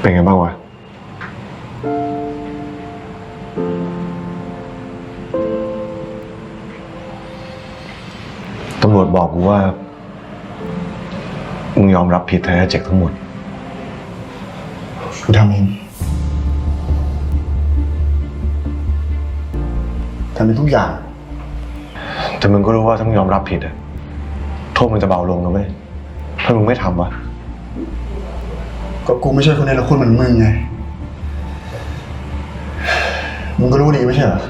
เป็นไงบ้างวะ ตำรวจบอกกูว่า มึงยอมรับผิดแท้เจ็กทั้งหมด กูทำเองทำเป็นทุกอย่าง แต่มึงก็รู้ว่าถ้ามึงยอมรับผิดอะโทษมันจะเบาลงนะเว้ยถ้ามึงไม่ทำวะ ก็กูไม่ใช่คนในละคุณเหมือนมึงไง มึงก็รู้ดีไม่ใช่เหรอ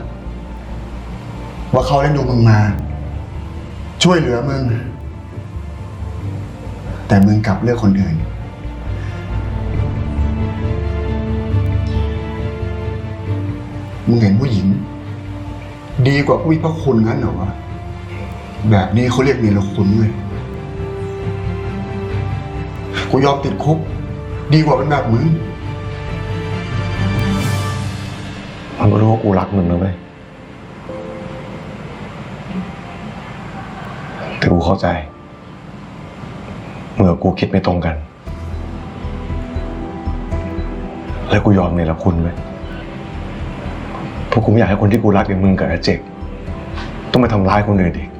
ว่าเขาเล่นดูมึงมา ช่วยเหลือมึง แต่มึงกลับเลือกคนอื่น มึงเห็นผู้หญิง ดีกว่าผู้มีพระคุณงั้นเหรอวะ แบบนี้เขาเรียกเนรคุณเว้ยกูยอมติดคุก ดีกว่าเป็นแบบมึงมันก็รู้ว่ากูรักมึงนะเว้ยแต่กูเข้าใจ เมื่อกูคิดไม่ตรงกัน แล้วกูยอมเนี่ยละคุณเว้ยเพราะกูไม่อยากให้คนที่กูรักอย่างมึงกับอาเจกต้องไปทำร้ายคนอื่นอีก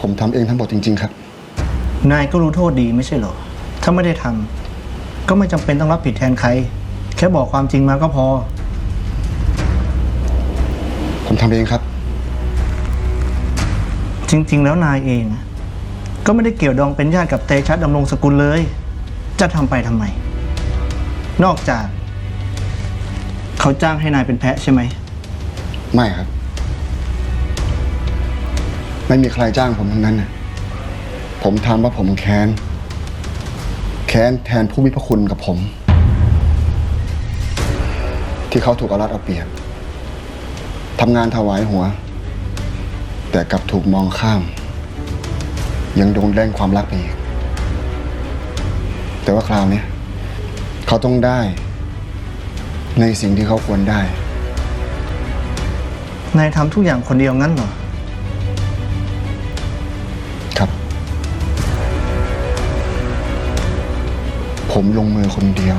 ผมทำเองทั้งหมดจริง ๆ ครับ นายก็รู้โทษดีไม่ใช่เหรอ ถ้าไม่ได้ทำก็ไม่จำเป็นต้องรับผิดแทนใคร แค่บอกความจริงมาก็พอ ผมทำเองครับ จริง ๆ แล้วนายเองอะก็ไม่ได้เกี่ยวดองเป็นญาติกับเตชัดดำรงสกุลเลย จะทำไปทำไม นอกจาก เขาจ้างให้นายเป็นแพะใช่ไหม ไม่ครับ ไม่มีใครจ้างผมทั้งนั้นนะผมทำว่าะผมแค้น แค้นแทนผู้มีพระคุณกับผม ที่เขาถูกเอารัดเอาเปรียบทำงานถวายหัว แต่กลับถูกมองข้าม ยังโดนแย่งความรักไปอีก แต่ว่าคราวนี้เขาต้องได้ ในสิ่งที่เขาควรได้ นายทำทุกอย่างคนเดียวงั้นเหรอ ผมลงมือคนเดียว